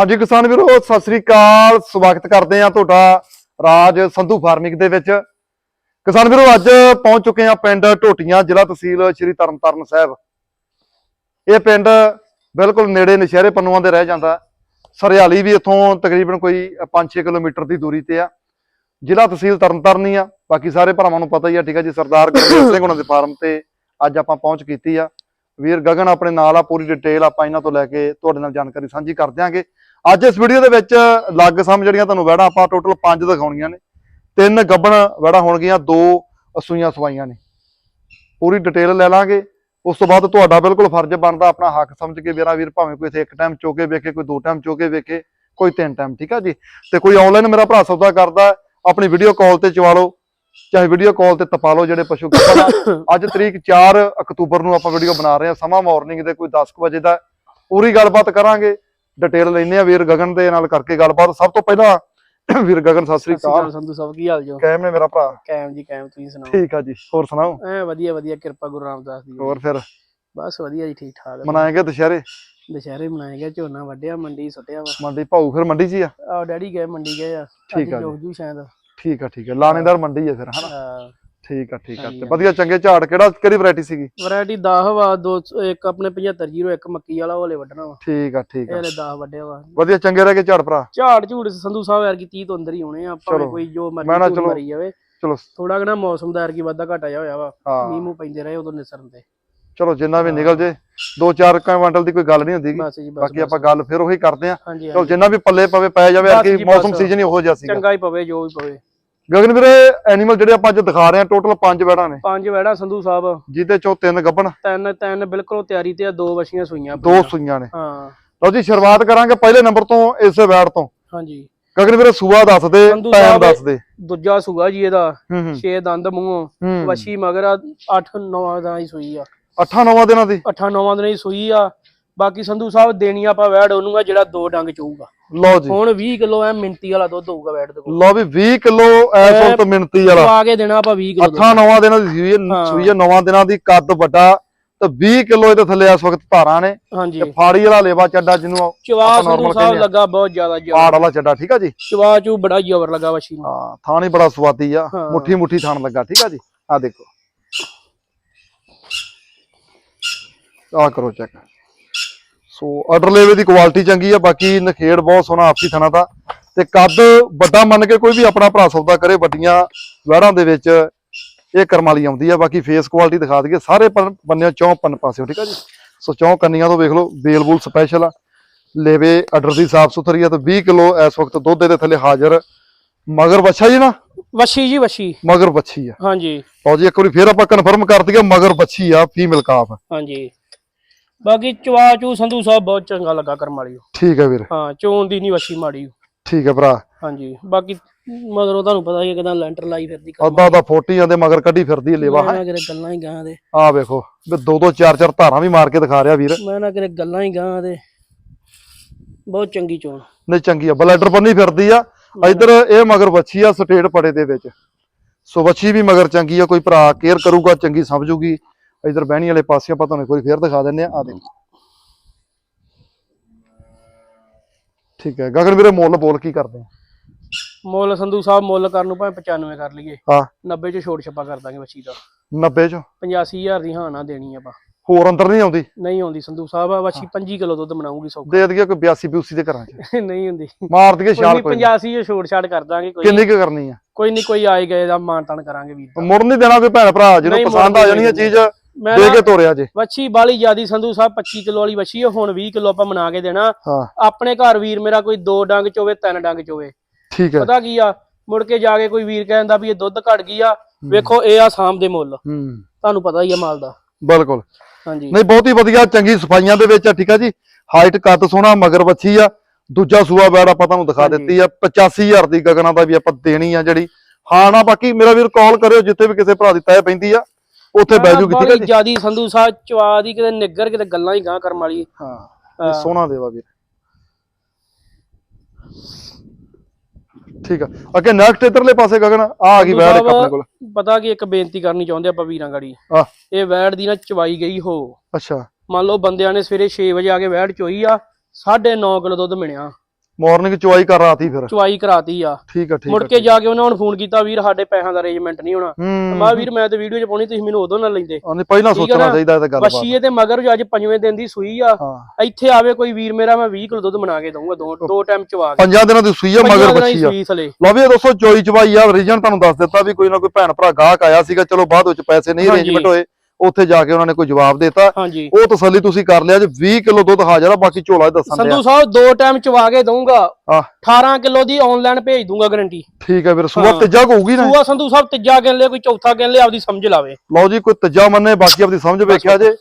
ਹਾਂਜੀ ਕਿਸਾਨ ਵੀਰੋ, ਸਤਿ ਸ੍ਰੀ ਅਕਾਲ। ਸਵਾਗਤ ਕਰਦੇ ਆ ਤੁਹਾਡਾ ਰਾਜ ਸੰਧੂ ਫਾਰਮਿੰਗ ਦੇ ਵਿੱਚ। ਕਿਸਾਨ ਵੀਰੋ, ਅੱਜ ਪਹੁੰਚ ਚੁੱਕੇ ਆ ਪਿੰਡ ਢੋਟੀਆਂ, ਜ਼ਿਲ੍ਹਾ ਤਹਿਸੀਲ ਸ਼੍ਰੀ ਤਰਨਤਾਰਨ ਸਾਹਿਬ। ਇਹ ਪਿੰਡ ਬਿਲਕੁਲ ਨੇੜੇ ਨਸ਼ਹਿਰੇ ਪੰਨੂਆਂ ਦੇ ਰਹਿ ਜਾਂਦਾ। ਸਰਿਆਲੀ ਵੀ ਇੱਥੋਂ ਤਕਰੀਬਨ ਕੋਈ 5-6 ਕਿਲੋਮੀਟਰ ਦੀ ਦੂਰੀ ਤੇ ਆ। ਜ਼ਿਲ੍ਹਾ ਤਹਿਸੀਲ ਤਰਨਤਾਰਨ ਹੀ ਆ। ਬਾਕੀ ਸਾਰੇ ਭਰਾਵਾਂ ਨੂੰ ਪਤਾ ਹੀ ਆ, ਠੀਕ ਆ ਜੀ, ਸਰਦਾਰ ਗੁਰਦੇਵ ਸਿੰਘ ਉਹਨਾਂ ਦੇ ਫਾਰਮ ਤੇ ਅੱਜ ਆਪਾਂ ਪਹੁੰਚ ਕੀਤੀ ਆ। ਵੀਰ ਗਗਨ ਆਪਣੇ ਨਾਲ ਆ, ਪੂਰੀ ਡਿਟੇਲ ਆਪਾਂ ਇਹਨਾਂ ਤੋਂ ਲੈ ਕੇ ਤੁਹਾਡੇ ਨਾਲ ਜਾਣਕਾਰੀ ਸਾਂਝੀ ਕਰ ਦਿਆਂਗੇ। ਅੱਜ ਇਸ ਵੀਡੀਓ ਦੇ ਵਿੱਚ ਲੱਗ ਸਮ ਜਿਹੜੀਆਂ ਤੁਹਾਨੂੰ ਵੜਾ ਆਪਾਂ ਟੋਟਲ 5 ਦਿਖਾਉਣੀਆਂ ਨੇ। ਤਿੰਨ ਗੱਬਣ ਵੜਾ ਹੋਣਗੀਆਂ, ਦੋ ਅਸੂਈਆਂ ਸਵਾਈਆਂ ਨੇ। ਪੂਰੀ ਡਿਟੇਲ ਲੈ ਲਾਂਗੇ। ਉਸ ਤੋਂ ਬਾਅਦ ਤੁਹਾਡਾ ਬਿਲਕੁਲ ਫਰਜ਼ ਬਣਦਾ ਆਪਣਾ ਹੱਕ ਸਮਝ ਕੇ ਮੇਰਾ ਵੀਰ ਭਾਵੇਂ ਕੋਈ ਇੱਥੇ ਇੱਕ ਟਾਈਮ ਚੋਕੇ ਵੇਖੇ, ਕੋਈ ਦੋ ਟਾਈਮ ਚੋਕੇ ਵੇਖੇ, ਕੋਈ ਤਿੰਨ ਟਾਈਮ ਠੀਕ ਆ ਜੀ? ਤੇ ਕੋਈ ਆਨਲਾਈਨ ਮੇਰਾ ਭਰਾ ਸੌਦਾ ਕਰਦਾ, ਆਪਣੀ ਵੀਡੀਓ ਕਾਲ ਤੇ ਚਵਾ ਲਓ। ਚਾਹੇ ਵੀਡੀਓ ਕਾਲ ਤੇ ਤਪਾ ਲਓ ਜਿਹੜੇ ਪਸ਼ੂ ਆ ਅੱਜ ਤਰੀਕ 4 ਅਕਤੂਬਰ ਨੂੰ ਆਪਾਂ ਵੀਡੀਓ ਬਣਾ ਰਹੇ ਹਾਂ। ਸਮਾਂ ਮਾਰਨਿੰਗ ਦੇ ਕੋਈ 10 ਕੁ ਵਜੇ ਦਾ। ਪੂਰੀ ਗੱਲਬਾਤ ਕਰਾਂਗੇ। ਡਿਟੇਲ ਲੈਣੇ ਆ ਵੀਰ ਗਗਨ ਦੇ ਨਾਲ ਕਰਕੇ ਗੱਲਬਾਤ। ਸਭ ਤੋਂ ਪਹਿਲਾਂ ਵੀਰ ਗਗਨ ਸਤਿ ਸ੍ਰੀ ਅਕਾਲ ਸੰਧੂ ਸਾਹਿਬ ਕੀ ਹਾਲ ਜੋ ਕਾਇਮ ਨੇ ਮੇਰਾ ਭਰਾ? ਕਾਇਮ ਜੀ ਕਾਇਮ ਤੁਸੀਂ ਸੁਣਾਓ? ਠੀਕ ਆ ਜੀ। ਹੋਰ ਸੁਣਾਓ? ਐ ਵਧੀਆ ਵਧੀਆ ਕਿਰਪਾ ਗੁਰੂ ਰਾਮਦਾਸ ਦੀ। ਹੋਰ ਫਿਰ? ਬਸ ਵਧੀਆ ਜੀ ਠੀਕ ਠਾਕ। ਮਨਾਏਗੇ ਦੁਸ਼ਹਿਰੇ? ਦੁਸ਼ਹਿਰੇ ਮਨਾਏ ਗਏ ਝੋਨਾ ਵੱਢਿਆ ਮੰਡੀ ਸੁੱਟਿਆ ਵਾ। ਮੰਡੀ ਭਾਊ ਫਿਰ ਮੰਡੀ 'ਚ ਹੀ ਆ? ਆ ਡੈਡੀ ਗਏ ਮੰਡੀ ਗਏ ਆ। ਠੀਕ ਆ ਜੀ। ਜੋਗ ਜੂ ਸ਼ਾਇਦ। ਠੀਕ ਆ ਠੀਕ ਆ। ਲਾਣੇਦਾਰ ਮੰਡੀ ਹੈ ਫਿਰ ਹਨਾ? ਹਾਂ। ਠੀਕ ਆ ਠੀਕ ਆ। ਤੇ ਵਧੀਆ ਚੰਗੇ ਝਾੜ ਕਿਹੜਾ ਕਿਹੜੀ ਵੈਰਾਈਟੀ ਸੀਗੀ? ਵੈਰਾਈਟੀ 10 ਵਾ ਦੋ ਇੱਕ ਆਪਣੇ 7501 ਮੱਕੀ ਵਾਲਾ ਉਹ ਹਲੇ ਵੱਢਣਾ ਵਾ। ਠੀਕ ਆ ਠੀਕ ਆ। ਹਲੇ 10 ਵੱਢਿਆ ਵਾ। ਵਧੀਆ ਚੰਗੇ ਰਹਿ ਕੇ ਝਾੜ ਭਰਾ। ਝਾੜ ਝੂੜ ਸੰਧੂ ਸਾਹਿਬ ਯਾਰ ਕੀ 30 ਤੋਂ ਅੰਦਰ ਹੀ ਹੋਣੇ ਆ ਭਾਵੇਂ। ਕੋਈ ਜੋ ਮੈਂ ਮਰਜ਼ੀ। ਮਰੀ ਜਾਵੇ। ਚਲੋ। ਥੋੜਾ ਘਣਾ ਮੌਸਮ ਦਾ ਯਾਰ ਕੀ ਵਾਧਾ ਘਾਟਾ ਜਿਹਾ ਹੋਇਆ ਵਾ। ਮੀਂਹ ਮੂੰਹ ਪੈਂਦੇ ਰਹੇ ਉਦੋਂ ਨਿਸਰਨ ਤੇ। ਚਲੋ ਜਿੰਨਾ ਵੀ ਨਿਕਲ ਜੇ ਦੋ ਚਾਰ ਕੁਇੰਟਲ ਦੀ ਕੋਈ ਗੱਲ ਨਹੀਂ ਹੁੰਦੀ। ਜੀ ਬਾਕੀ। ਆਪਾਂ ਗੱਲ ਫਿਰ ਉਹੀ ਕਰਦੇ ਆਂ ਚਲੋ ਜਿੰਨਾ ਵੀ ਪੱਲੇ ਪਵੇ ਪੈ ਜਾਵੇ ਜੀ, ਮੌਸਮ। ਸੀਜ਼ਨ ਹੀ ਉਹੋ ਜਿਹਾ ਸੀਗਾ। ਚੰਗਾ ਹੀ ਪਵੇ ਜੋ ਵੀ ਪਵੇ। ਗਗਨ ਵੀਰੇ ਐਨੀਮਲ ਜਿਹੜੇ ਆਪਾਂ ਅੱਜ ਦਿਖਾ ਰਹੇ ਹਾਂ ਟੋਟਲ ਪੰਜ ਬੈੜਾਂ ਨੇ। ਪੰਜ ਵੈੜਾ ਸੰਧੂ ਸਾਹਿਬ। ਜਿਹਦੇ ਚੋਂ ਤਿੰਨ ਗੱਬਣ ਤਿੰਨ ਤਿੰਨ ਬਿਲਕੁਲ ਤਿਆਰੀ ਤੇ ਆ ਦੋ ਵਛੀਆਂ ਸੂਈਆਂ ਦੋ ਆਪਣੀਆਂ। ਸੂਈਆਂ ਨੇ। ਹਾਂ। ਲਓ ਜੀ ਸ਼ੁਰੂਆਤ ਕਰਾਂਗੇ ਪਹਿਲੇ ਨੰਬਰ ਤੋਂ ਇਸੇ ਬੈੜ ਤੋਂ। ਹਾਂਜੀ। ਗਗਨ ਵੀਰੇ ਸੂਆ ਦੱਸ ਦੇ ਸੰਧੂ ਟਾਈਮ ਸਾਹਿਬ- ਦੱਸ ਦੇ। ਦੂਜਾ ਸੂਗਾ ਜੀ ਇਹਦਾ ਹੂੰ ਹੂੰ। 6 ਦੰਦ ਮੂੰਹੋਂ ਹੂੰ। ਵਛੀ ਮਗਰ 8 9 ਦਾ ਹੀ ਸੂਈ ਆ। ਅੱਠਾਂ ਨੌਵਾਂ ਦਿਨਾਂ ਦੀ? 8 9 ਦਿਨਾਂ ਦੀ ਸੂਈ ਆ ਬਾਕੀ ਸੰਧੂ ਸਾਹਿਬ ਦੇਣੀ ਆਪਾਂ ਵੈੜ ਉਹਨੂੰ ਆ ਜਿਹੜਾ ਦੋ ਡੰਗ ਚੋਊਗਾ। ਲਓ ਜੀ। ਹੁਣ 20 ਕਿਲੋ ਐ ਮਿੰਤੀ ਵਾਲਾ ਦੁੱਧ ਹੋਊਗਾ ਵੈੜ ਦੇ ਕੋਲ। ਲਓ ਵੀ 20 ਕਿਲੋ ਐਸ ਵਕਤ ਮਿੰਤੀ ਵਾਲਾ। ਪਾ ਕੇ ਦੇਣਾ ਆਪਾਂ 20 ਕਿਲੋ ਅੱਠਾਂ ਨੌਵਾਂ ਦਿਨਾਂ ਦੀ ਸੂਈ। ਸੂਈ ਨੌਵਾਂ ਦਿਨਾਂ ਦੀ ਕੱਦ ਵੱਡਾ ਤੇ 20 ਕਿਲੋ ਇਹਦੇ ਥੱਲੇ ਇਸ ਵਕਤ ਧਾਰਾਂ ਨੇ। ਤੇ ਫਾੜੀ ਵਾਲਾ ਲੇਵਾ ਚੱਡਾ ਜਿਹਨੂੰ ਚਵਾ ਸੰਧੂ ਸਾਹਿਬ। ਲੱਗਾ ਬਹੁਤ ਜ਼ਿਆਦਾ ਜ਼ਬਰ ਪਾੜ ਵਾਲਾ ਚੱਡਾ ਠੀਕ ਆ ਜੀ? ਚਵਾ ਚੂ ਬੜਾ ਜ਼ਬਰ ਲੱਗਾ ਵਛੀ ਨੂੰ। ਹਾਂ ਥਾਣ ਬੜਾ ਸਵਾਦੀ ਆ। ਮੁੱਠੀ ਮੁੱਠੀ ਥਾਣ ਲੱਗਾ ਠੀਕ ਆ ਜੀ? ਆ ਦੇਖੋ। ਆ ਕਰੋ ਚੈੱਕ ਸੋ ਆਰਡਰ ਲੇਵੇ ਦੀ ਕੁਆਲਿਟੀ ਚੰਗੀ ਆ ਬਾਕੀ ਨਖੇੜ ਬਹੁਤ ਸੋਹਣਾ ਆਪਸੀ ਥਣਾ ਦਾ। ਤੇ ਕੱਦ ਵੱਡਾ ਮੰਨ ਕੇ ਕੋਈ ਵੀ ਆਪਣਾ ਭਰਾ ਸੌਦਾ ਕਰੇ ਵੱਡੀਆਂ ਵਹਿੜਾਂ ਦੇ ਵਿੱਚ ਇਹ ਕਰਮ ਵਾਲੀ ਆਉਂਦੀ ਆ। ਬਾਕੀ ਫੇਸ ਕੁਆਲਿਟੀ ਦਿਖਾ ਦਈਏ ਸਾਰੇ ਬੰਨਿਆਂ ਚੌਂ ਪੰਨ ਪਾਸਿਓ ਠੀਕ ਆ ਜੀ? ਸੋ ਚੌਂ ਕੰਨੀਆਂ ਤੋਂ ਵੇਖ ਲਓ ਬੇਲ ਬੂਲ ਸਪੈਸ਼ਲ ਆ। ਲੇਵੇ ਆਰਡਰ ਦੀ ਸਾਫ਼ ਸੁਥਰੀ ਆ ਤੇ 20 ਕਿਲੋ ਇਸ ਵਕਤ ਦੁੱਧ ਦੇ ਥੱਲੇ ਹਾਜ਼ਰ। ਮਗਰ ਬੱਚਾ ਜੀ ਨਾ? ਵਛੀ ਜੀ ਵਛੀ। ਮਗਰ ਬੱਚੀ ਆ। ਹਾਂਜੀ। ਲਓ ਜੀ ਇੱਕ ਵਾਰੀ ਫੇਰ ਆਪਾਂ ਕਨਫਰਮ ਕਰ ਦਈਏ ਮਗਰ ਬੱਚੀ ਆ ਫੀਮੇਲ ਕਾਫ ਹਾਂਜੀ। ਬਾਕੀ ਚਵਾ ਚੂ ਸੰਧੂ ਸਾਹਿਬ ਬਹੁਤ ਚੰਗਾ ਲੱਗਾ ਕਰਮ ਵਾਲੀ। ਠੀਕ ਹੈ ਵੀਰ। ਹਾਂ ਚੋਣ ਦੀ ਨਹੀਂ ਵਛੀ ਮਾੜੀ। ਠੀਕ ਹੈ ਭਰਾ। ਹਾਂਜੀ ਬਾਕੀ ਮਗਰੋਂ ਤੁਹਾਨੂੰ ਪਤਾ ਹੀ ਹੈ ਕਿਦਾਂ ਲੈਂਟਰ ਲਾਈ ਫਿਰਦੀ ਅੱਧਾ ਅੱਧਾ ਫੋਟੀਆਂ ਦੇ ਮਗਰ ਕੱਢੀ ਫਿਰਦੀ ਹੈ ਲੇਵਾ ਮੈਂ ਨਾ ਕਿਤੇ ਗੱਲਾਂ ਹੀ ਗਾਂ ਦੇ। ਆ ਵੇਖੋ ਵੀ ਦੋ ਦੋ ਚਾਰ ਚਾਰ ਧਾਰਾਂ ਵੀ ਮਾਰ ਕੇ ਦਿਖਾ ਰਿਹਾ ਵੀਰ। ਮੈਂ ਨਾ ਕਿਤੇ ਗੱਲਾਂ ਹੀ ਗਾਂ ਦੇ। ਬਹੁਤ ਚੰਗੀ ਚੋਣ। ਨਹੀਂ ਚੰਗੀ ਆ ਬਲੈਡਰ ਬੰਨੀ ਫਿਰਦੀ ਆ। ਇਧਰ ਇਹ ਮਗਰ ਬੱਚੀ ਆ ਸਟੇਟ ਪੜੇ ਦੇ ਵਿੱਚ। ਸੋ ਬੱਚੀ ਵੀ ਮਗਰ ਚੰਗੀ ਆ ਕੋਈ ਭਰਾ ਕੇਅਰ ਕਰੂਗਾ ਚੰਗੀ ਸਮਝੂਗੀ ਇਧਰ ਬਹਿਣੀ ਵਾਲੇ ਪਾਸੇ ਆਪਾਂ ਤੁਹਾਨੂੰ ਕੋਈ ਫੇਰ ਦਿਖਾ ਦਿੰਨੇ ਆ ਆ ਦੇਖੋ। ਠੀਕ ਹੈ। ਗਗਨ ਵੀਰੇ ਮੁੱਲ ਬੋਲ ਕੀ ਕਰਦੇ ਆ? ਮੁੱਲ ਸੰਧੂ ਸਾਹਿਬ ਮੁੱਲ ਕਰਨ ਨੂੰ ਭਾਵੇਂ 95 ਕਰ ਲਈਏ। ਹਾਂ। 90 ਚ ਛੋਟ ਛੱਪਾ ਕਰ ਦਾਂਗੇ ਵਛੀ ਦਾ। 90 ਚੋਂ? 85000 ਦੀ ਹਾਂ ਨਾ ਦੇਣੀ ਆਪਾਂ। ਹੋਰ ਅੰਦਰ ਨਹੀਂ ਆਉਂਦੀ? ਨਹੀਂ ਆਉਂਦੀ ਸੰਧੂ ਸਾਹਿਬ ਆ ਵਛੀ 25 ਕਿਲੋ ਦੁੱਧ ਬਣਾਉਂਗੀ ਸੌ ਦੇ ਦਈਏ ਕੋਈ 82 ਬਿਊਸੀ ਦੇ ਘਰਾਂ 'ਚ। ਨਹੀਂ ਹੁੰਦੀ। ਮਾਰ ਦਈਏ ਛਾਲ ਕੋਈ ਕੋਈ 85 ਚ ਛੋਟ ਛਾੜ ਕਰ ਦਾਂਗੇ ਕੋਈ ਕਿੰਨੀ ਕੁ ਕਰਨੀ ਆ? ਕੋਈ ਨਹੀਂ ਕੋਈ ਆਏ ਗਏ ਦਾ ਮਾਨ ਤਾਨ ਕਰਾਂਗੇ ਵੀਰ। ਮੁੜ ਨਹੀਂ ਦੇਣਾ ਕੋਈ ਭੈਣ ਭਰਾ ਜਿਹਨੂੰ ਪਸੰਦ ਆ ਜਾਣੀ ਹੈ ਨਹੀਂ ਚੀਜ਼। ਮੈਂ ਦੇ ਕੇ ਤੋਰਿਆ ਜੇ। ਵੱਛੀ ਬਾਲੀ ਜਿਆਦੀ ਸੰਧੂ ਸਾਹਿਬ 25 ਕਿਲੋ ਵਾਲੀ ਵੱਛੀ ਹੁਣ 20 ਕਿਲੋ ਆਪਾਂ ਬਣਾ ਕੇ ਦੇਣਾ। ਆਪਣੇ ਘਰ ਵੀਰ ਮੇਰਾ ਕੋਈ ਦੋ ਡੰਗ ਚ ਹੋਵੇ ਤਿੰਨ ਡੰਗ ਚ ਹੋਵੇ। ਠੀਕ ਹੈ। ਪਤਾ ਕੀ ਆ? ਮੁੜ ਕੇ ਜਾ ਕੇ ਕੋਈ ਵੀਰ ਕਹਿੰਦਾ ਵੀ ਇਹ ਦੁੱਧ ਘਟ ਗਈ ਆ। ਵੇਖੋ ਇਹ ਆ ਸਾਮ ਦੇ ਮੁੱਲ। ਤੁਹਾਨੂੰ ਪਤਾ ਹੀ ਆ ਮਾਲ ਦਾ। ਬਿਲਕੁਲ। ਹਾਂਜੀ। ਨਹੀਂ ਬਹੁਤ ਹੀ ਵਧੀਆ ਚੰਗੀ ਸਫਾਈਆਂ ਦੇ ਵਿੱਚ ਆ ਠੀਕ ਆ ਜੀ। ਹਾਈਟ ਕੱਦ ਸੋਹਣਾ ਮਗਰ ਬੱਚੀ ਆ। ਦੂਜਾ ਸੂਆ ਬੈੜ ਆਪਾਂ ਤੁਹਾਨੂੰ ਦਿਖਾ। ਦਿੱਤੀ ਆ 85000 ਦੀ ਗਗਨਾਂ ਦਾ ਵੀ ਆਪਾਂ ਦੇਣੀ ਆ ਜਿਹੜੀ। ਹਾਂ ਨਾ ਬਾਕੀ ਮੇਰਾ ਵੀਰ ਕਾਲ ਕਰਿਓ ਜਿੱਥੇ ਵੀ ਕਿਸੇ ਭਰਾ ਦੀ ਤੈ ਪੈਂਦੀ ਆ। ਉੱਥੇ ਬਹਿ ਜੂਗੀ ਠੀਕ ਜੀ ਜਿਆਦੀ ਸੰਧੂ ਸਾਹਿਬ ਚਵਾ ਦੀ ਕਿਤੇ ਨਿੱਗਰ ਕਿਤੇ ਗੱਲਾਂ ਹੀ ਗਾਂ ਕਰਮ ਵਾਲੀ। ਹਾਂ ਸੋਹਣਾ ਦੇਵਾ ਵੀਰ ਠੀਕ ਆ। ਅੱਗੇ ਨੈਕਸਟ ਇਧਰਲੇ ਪਾਸੇ ਗਗਨ ਆ ਆ ਗਈ ਬੈੜ ਇੱਕ ਆਪਣੇ ਕੋਲ। ਪਤਾ ਕੀ ਇੱਕ ਬੇਨਤੀ ਕਰਨੀ ਚਾਹੁੰਦੇ ਆਪਾਂ ਵੀਰਾਂ ਗੜੀ। ਆ ਇਹ ਵੈੜ ਦੀ ਨਾ ਚਵਾਈ ਗਈ ਹੋ। ਅੱਛਾ। ਮੰਨ ਲਓ ਬੰਦਿਆਂ ਨੇ ਸਵੇਰੇ 6 ਵਜੇ ਆ ਕੇ ਵੈੜ ਚੋਈ ਆ 9.5 ਕਿਲੋ ਦੁੱਧ ਮਿਲਿਆ। ਮਾਰਨਿੰਗ ਚੁਆਈ ਕਰ ਰਾਤੀ ਫਿਰ। ਚੁਆਈ ਕਰਾਤੀ ਆ। ਠੀਕ ਆ ਠੀਕ ਮੁੜ ਕੇ ਜਾ ਕੇ ਉਹਨਾਂ ਹੁਣ ਫੋਨ ਕੀਤਾ ਵੀਰ ਸਾਡੇ ਪੈਸਿਆਂ ਦਾ ਅਰੇਂਜਮੈਂਟ ਨਹੀਂ ਹੋਣਾ। ਮੈਂ ਵੀਰ ਮੈਂ ਤੇ ਵੀਡੀਓ 'ਚ ਪਾਉਣੀ ਤੁਸੀਂ ਮੈਨੂੰ ਉਦੋਂ ਨਾ ਲੈਂਦੇ। ਉਹਨੇ ਪਹਿਲਾਂ ਸੋਚਣਾ ਨਾ? ਚਾਹੀਦਾ ਇਹ ਤਾਂ ਗੱਲ ਬਾਤ ਵਸ਼ੀਏ ਤੇ ਮਗਰ ਜੋ ਅੱਜ ਪੰਜਵੇਂ ਦਿਨ ਦੀ ਸੂਈ ਆ। ਇੱਥੇ ਆਵੇ ਕੋਈ ਵੀਰ ਮੇਰਾ ਮੈਂ 20 ਕਿਲੋ ਦੁੱਧ ਬਣਾ ਕੇ ਦਊਂਗਾ ਦੋ ਦੋ ਟਾਈਮ ਚਵਾ ਕੇ ਪੰਜਾਂ ਦਿਨਾਂ ਦੀ ਸੂਈ ਆ ਮਗਰ ਬੱਚੀ ਆ। ਲਓ ਵੀ ਦੋਸਤੋ ਚੋਈ ਚਵਾਈ ਆ ਰੀਜਨ ਤੁਹਾਨੂੰ ਦੱਸ ਦਿੱਤਾ ਵੀ ਕੋਈ ਨਾ ਕੋਈ ਭੈਣ ਭਰਾ ਗਾਹਕ ਆਇਆ ਸੀਗਾ ਚਲੋ ਬਾਅਦ ਵਿੱਚ ਪੈਸੇ ਨਹੀਂ। ਅਰੇਂਜਮੈਂਟ ਹੋਏ। ਉੱਥੇ ਜਾ ਕੇ ਉਹਨਾਂ ਨੇ ਕੋਈ ਜਵਾਬ ਦਿੱਤਾ। ਉਹ ਤਸੱਲੀ ਤੁਸੀਂ ਕਰ ਲਿਆ ਜੇ 20 ਕਿਲੋ ਦੁੱਧ ਹਾਜ਼ਰ ਆ ਬਾਕੀ ਝੋਲਾ ਦੱਸਣ ਸੰਧੂ ਦਿਆ। ਸਾਹਿਬ ਦੋ ਟਾਈਮ ਚਵਾ ਕੇ ਦਊਂਗਾ। ਆ 18 ਕਿਲੋ ਦੀ ਆਨਲਾਈਨ ਭੇਜ ਦੂੰਗਾ ਗਾਰੰਟੀ ਠੀਕ ਹੈ ਵੀਰ ਸੂਆ। ਤੀਜਾ ਹੋਊਗੀ ਨਾ ਸੂਆ ਸੰਧੂ ਸਾਹਿਬ ਤੀਜਾ ਗਿਣ ਲਿਆ ਕੋਈ ਚੌਥਾ ਗਿਣ ਲਿਆ ਆਪਦੀ ਸਮਝ ਲਾਵੇ। ਲਓ ਜੀ ਕੋਈ ਤੀਜਾ ਮੰਨੇ ਬਾਕੀ ਆਪਦੀ ਸਮਝ ਵੇਖਿਆ ਜੇ।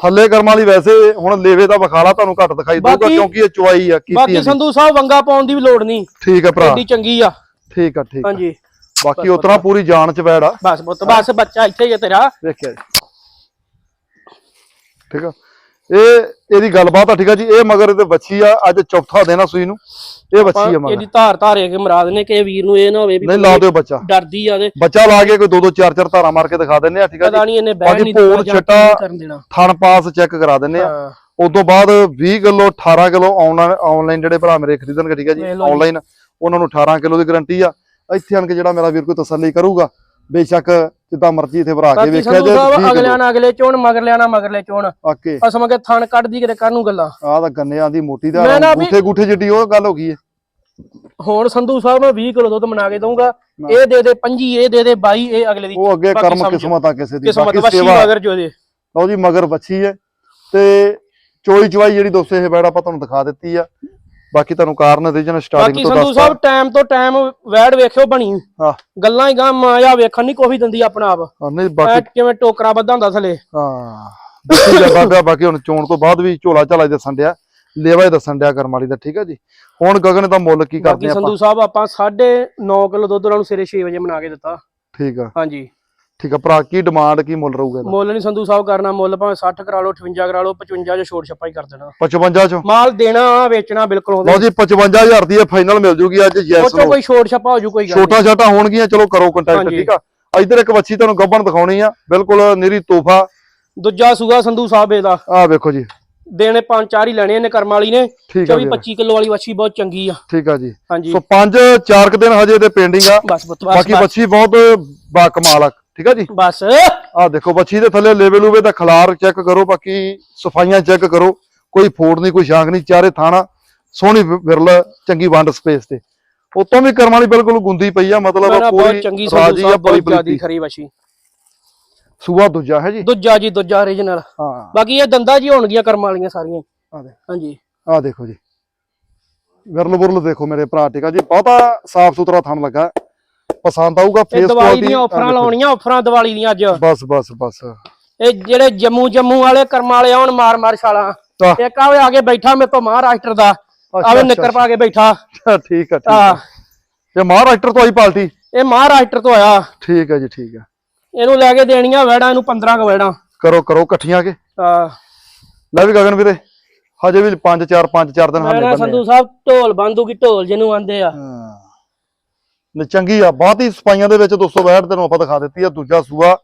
ਥੱਲੇ ਕਰਮਾਂ ਵਾਲੀ ਵੈਸੇ ਹੁਣ ਲੇਵੇ ਦਾ ਵਿਖਾਲਾ ਤੁਹਾਨੂੰ ਘੱਟ ਦਿਖਾਈ ਦਊਗਾ ਕਿਉਂਕਿ ਇਹ ਚੁਆਈ ਆ ਕੀਤੀ ਬਾਕੀ ਸੰਧੂ ਸਾਹਿਬ ਵੰਗਾ ਪਾਉਣ ਦੀ ਵੀ ਲੋੜ ਨਹੀਂ। ਠੀਕ ਹੈ ਭਰਾ। ਐਡੀ ਚੰਗੀ ਆ। ਠੀਕ ਆ ਠੀਕ ਹਾਂਜੀ। ਬਾਕੀ ਉਤਰਾ ਪੂਰੀ ਜਾਨ ਚ ਬੈੜ ਆ। ਬਸ ਬਸ ਬੱਚਾ ਇੱਥੇ ਹੀ ਆ ਤੇਰਾ। ਵੇਖਿਆ ਜੀ। ਠੀਕ ਆ? ਇਹ ਇਹਦੀ ਗੱਲਬਾਤ ਆ ਠੀਕ ਆ ਜੀ ਇਹ ਮਗਰ ਇਹਦੇ ਬੱਚੀ ਆ ਅੱਜ ਚੌਥਾ ਦਿਨ ਆ ਸੂਈ ਨੂੰ। ਇਹ ਬੱਚੀ ਆ ਮਗਰ। ਇਹਦੀ ਧਾਰ ਧਾਰੇ ਕੇ ਮਰਾਦ ਨੇ ਕਿ ਵੀਰ ਨੂੰ ਇਹ ਨਾ ਹੋਵੇ ਵੀ ਨਹੀਂ ਲਾ ਦਿਓ ਬੱਚਾ। ਡਰਦੀ ਆ ਤੇ ਬੱਚਾ ਲਾ ਕੇ ਕੋਈ ਦੋ ਦੋ ਚਾਰ ਚਾਰ ਧਾਰਾ ਮਾਰ ਕੇ ਦਿਖਾ ਦਿੰਨੇ ਆ ਠੀਕ ਆ ਪਤਾ ਨਹੀਂ ਇਹਨੇ ਬਾਕੀ ਨਹੀਂ ਜਾਂ ਛੱਟਾ ਕੀ ਕਰਨ ਦੇਣਾ। ਥਣ ਪਾਸ ਚੈੱਕ ਕਰਾ ਦਿੰਨੇ ਆ। ਤੋਂ ਬਾਅਦ 20 ਕਿਲੋ 18 ਕਿਲੋ ਆਨਲਾਈਨ ਜਿਹੜੇ ਭਰਾ ਮੇਰੇ ਖਰੀਦਣਗੇ ਠੀਕ ਆ ਜੀ। ਆਨਲਾਈਨ ਉਹਨਾਂ ਨੂੰ 18 ਕਿਲੋ ਦੀ ਗਾਰੰਟੀ ਆ। ਇੱਥੇ ਆਣ ਕੇ ਜਿਹੜਾ ਮੇਰਾ ਵੀਰ ਕੋਈ ਤਸੱਲੀ ਕਰੂਗਾ ਬੇਸ਼ੱਕ ਜਿੱਦਾਂ ਮਰਜ਼ੀ ਇੱਥੇ ਭਰਾ ਕੇ ਬਾਕੀ ਵੇਖਿਆ ਸੰਧੂ ਜੇ ਸਾਹਿਬ ਅਗਲਿਆਂ ਨਾਲ ਅਗਲੇ ਚੋਣ ਮਗਰਲਿਆਂ ਨਾਲ ਮਗਰਲੇ ਚੋਣ। ਆਕੇ ਅਸਮ ਕੇ ਥਣ ਕੱਢਦੀ ਕਿਤੇ ਕਰਨ ਗੱਲਾਂ। ਆਹ ਤਾਂ ਗੰਨਿਆਂ ਦੀ ਮੋਟੀ ਮੈਂ ਦਾ ਨਾ ਵੀ- ਗੂਠੇ ਗੂਠੇ ਜਿੱਡੀ ਉਹ ਗੱਲ ਹੋ ਗਈ ਹੈ ਹੁਣ ਸੰਧੂ ਸਾਹਿਬ ਮੈਂ 20 ਕਿਲੋ ਦੁੱਧ ਬਣਾ ਕੇ ਦਊਂਗਾ। ਇਹ ਦੇ ਦੇ 25 ਇਹ ਦੇ ਦੇ 22 ਇਹ ਅਗਲੇ ਦੀ ਉਹ ਅੱਗੇ ਬਾਕੀ ਕਰਮ ਸਮਝੋ। ਕਿਸਮਤ ਆ ਕਿਸੇ ਦੀ ਕਿਸਮਤ ਬਾਕੀ ਵਸ਼ੀ ਸੇਵਾ। ਮਗਰ ਜੋ ਦੇ ਲਓ ਜੀ ਮਗਰ ਬੱਚੀ ਹੈ ਤੇ ਚੋਈ ਚਵਾਈ ਜਿਹੜੀ ਦੋਸਤੋ ਇਹ ਬੈੜ ਆਪਾਂ ਤੁਹਾਨੂੰ ਦਿਖਾ ਦਿੱਤੀ ਆ। ਬਾਕੀ ਤੁਹਾਨੂੰ ਕਾਰਨ ਰੀਜਨ ਸਟਾਰਟਿੰਗ ਬਾਕੀ ਤੋਂ ਸੰਧੂ ਦੱਸਦਾ ਸਾਹਿਬ ਟਾਈਮ ਤੋਂ ਟਾਈਮ ਵੈੜ ਵੇਖਿਓ ਬਣੀ। ਹਾਂ। ਗੱਲਾਂ ਹੀ ਗਾਂ ਮਾਇਆ ਵੇਖਣ ਨਹੀਂ ਕੋਈ ਦਿੰਦੀ ਆਪਣਾ ਆਪ। ਹਾਂ, ਨਹੀਂ ਐ ਬਾਕੀ ਕਿਵੇਂ ਟੋਕਰਾ ਬੱਧਾ ਹੁੰਦਾ ਥਲੇ। ਹਾਂ। ਪਿਆ ਬਾਕੀ ਹੁਣ ਚੋਣ ਤੋਂ ਬਾਅਦ ਵੀ ਝੋਲਾ ਝਾਲਾ ਹੀ ਦੱਸਣ ਡਿਆ। ਲੇਵਾ ਹੀ ਦੱਸਣ ਡਿਆ ਕਰਮ ਵਾਲੀ ਦਾ ਠੀਕ ਆ ਜੀ? ਹੁਣ ਗਗਨ ਦਾ ਮੁੱਲ ਕੀ ਕਰਦੇ ਬਾਕੀ ਆਪਾਂ? ਸੰਧੂ ਸਾਹਿਬ ਆਪਾਂ 9.5 ਕਿਲੋ ਦੁੱਧ ਉਹਨਾਂ ਨੂੰ ਸਵੇਰੇ 6 ਵਜੇ ਬਣਾ ਕੇ ਦਿੱਤਾ। ਠੀਕ ਆ। ਹਾਂਜੀ। ਠੀਕ ਆ ਭਰਾ ਕੀ ਡਿਮਾਂਡ ਕੀ ਮੁੱਲ ਰਹੂਗਾ ਇਹਦਾ? ਮੁੱਲ ਨਹੀਂ ਸੰਧੂ ਸਾਹਿਬ ਕਰਨਾ ਮੁੱਲ ਭਾਵੇਂ 60 ਕਰਾ ਲਓ 58 ਕਰਾ ਲਓ 55 ਚ ਛੋਟ ਛੱਪਾ ਹੀ ਕਰ ਦੇਣਾ। 55 ਚੋਂ? ਮਾਲ ਦੇਣਾ ਵੇਚਣਾ ਬਿਲਕੁਲ ਉਹਦੇ ਲਓ ਜੀ 55000 ਦੀ ਇਹ ਫਾਈਨਲ ਮਿਲ ਜੂਗੀ ਅੱਜ ਯੈਸ ਚੋਂ ਕੋਈ ਛੋਟ ਛੱਪਾ ਹੋ ਜੂ ਕੋਈ ਗੱਲ ਛੋਟਾ ਛਾਟਾ ਹੋਣਗੀਆਂ ਚਲੋ ਕਰੋ ਕੰਟੈਕਟ। ਠੀਕ ਆ? ਇਧਰ ਇੱਕ ਵੱਛੀ ਤੁਹਾਨੂੰ ਗੱਬਣ ਦਿਖਾਉਣੀ ਆ ਬਿਲਕੁਲ ਨਿਰੀ ਤੋਹਫਾ। ਦੂਜਾ ਸੂਗਾ ਸੰਧੂ ਸਾਹਿਬ ਇਹਦਾ। ਆ ਵੇਖੋ ਜੀ। ਦੇਣੇ ਪੰਜ ਚਾਰ ਹੀ ਲੈਣੇ ਇਹਨੇ ਕਰਮ ਵਾਲੀ ਨੇ। ਠੀਕ ਆ 24 ਜੀ। 25 ਕਿਲੋ ਵਾਲੀ ਵੱਛੀ ਬਹੁਤ ਚੰਗੀ ਆ। ਠੀਕ ਆ ਜੀ। ਸੋ ਪੰਜ ਚਾਰ ਕੁ ਦਿਨ ਹਜੇ ਤੇ ਪੈਂਡਿੰਗ ਆ। ਬਾਕੀ ਵੱਛੀ ਬਹੁਤ ਬਾ ਕਮਾਲ ਆ। ਠੀਕ ਆ ਜੀ? ਬਸ। ਆ ਦੇਖੋ ਵੱਛੀ ਦੇ ਥੱਲੇ ਲੇਵਲ ਲੂਵੇ ਦਾ ਖਲਾਰ ਚੈੱਕ ਕਰੋ ਬਾਕੀ ਸਫਾਈਆਂ ਚੈੱਕ ਕਰੋ। ਕੋਈ ਫੋੜ ਨਹੀਂ ਕੋਈ ਸ਼ਾਂਕ ਨਹੀਂ ਚਾਰੇ ਥਾਣਾ ਸੋਹਣੀ ਵਿਰਲ ਚੰਗੀ ਵੰਡ ਸਪੇਸ ਤੇ। ਉਤੋਂ ਵੀ ਕਰਮ ਵਾਲੀ ਬਿਲਕੁਲ ਗੁੰਦੀ ਪਈ ਆ ਮਤਲਬ ਪੂਰੀ ਚੰਗੀ ਰਾਜੀ ਆ ਬੜੀ ਜ਼ਿਆਦੀ ਖਰੀ ਵੱਛੀ ਸੂਆ ਦੂਜਾ ਹੈ ਜੀ? ਦੂਜਾ ਜੀ ਦੂਜਾ ਓਰੀਜਨਲ ਹਾਂ। ਬਾਕੀ ਇਹ ਦੰਦਾ ਜੀ ਹੋਣਗੀਆਂ ਕਰਮ ਵਾਲੀਆਂ ਸਾਰੀਆਂ। ਆ ਦੇ ਹਾਂਜੀ। ਆ ਦੇਖੋ ਜੀ। ਵਿਰਲ ਬੁਰਲ ਦੇਖੋ ਮੇਰੇ ਭਰਾ ਆ ਜੀ? ਬਹੁਤਾ ਸਾਫ਼ ਸੁਥਰਾ ਥਣ ਲੱਗਾ। ਪਸੰਦ ਆਊਗਾ ਫੇਸ ਦੀਵਾਲੀ ਦੀਆਂ ਆਫਰਾਂ ਲਾਉਣੀਆਂ ਆਫਰਾਂ ਦੀਵਾਲੀ ਦੀਆਂ ਅੱਜ। ਬਸ ਬਸ ਬਸ। ਇਹ ਜਿਹੜੇ ਜੰਮੂ ਜੰਮੂ ਵਾਲੇ ਕਰਮ ਵਾਲੇ ਆਉਣ ਮਾਰ ਮਾਰ ਛਾਲਾਂ। ਇੱਕ ਆਵੇ ਆਗੇ ਬੈਠਾ ਮੇਰੇ ਤੋਂ ਮਹਾਰਾਸ਼ਟਰ ਦਾ ਆਵੇ ਨਿੱਕਰ ਪਾ ਕੇ ਬੈਠਾ। ਠੀਕ ਆ ਠੀਕ ਆ। ਆ ਇਹ ਮਹਾਰਾਸ਼ਟਰ ਤੋਂ ਆਈ ਪਾਰਟੀ ਇਹ ਮਹਾਰਾਸ਼ਟਰ ਤੋਂ ਆਇਆ। ਠੀਕ ਆ ਜੀ ਠੀਕ ਆ। ਇਹਨੂੰ ਲੈ ਕੇ ਦੇਣੀਆਂ ਵੈੜਾਂ ਇਹਨੂੰ 15 ਕ ਵੈੜਾਂ। ਕਰੋ ਕਰੋ ਇਕੱਠੀਆਂ ਕੇ। ਆ ਲੈ ਵੀ ਗਗਨ ਵੀਰੇ ਹਜੇ ਵੀ 5 4 5 4 ਦਿਨ ਹਾਲੇ ਬੰਨੇ ਸੰਧੂ ਸਾਹਿਬ ਢੋਲ ਬੰਦੂ ਕੀ ਢੋਲ ਜਿਹਨੂੰ ਆਂਦੇ ਆ। ਹਾਂ। ਚੰਗੀ ਆ ਬਹੁਤ ਹੀ ਸਪਾਈਆਂ ਦੇ ਵਿੱਚ 262 ਤੈਨੂੰ ਆਪਾਂ ਦਿਖਾ ਦਿੱਤੀ ਆ ਦੂਜਾ ਸੂਆ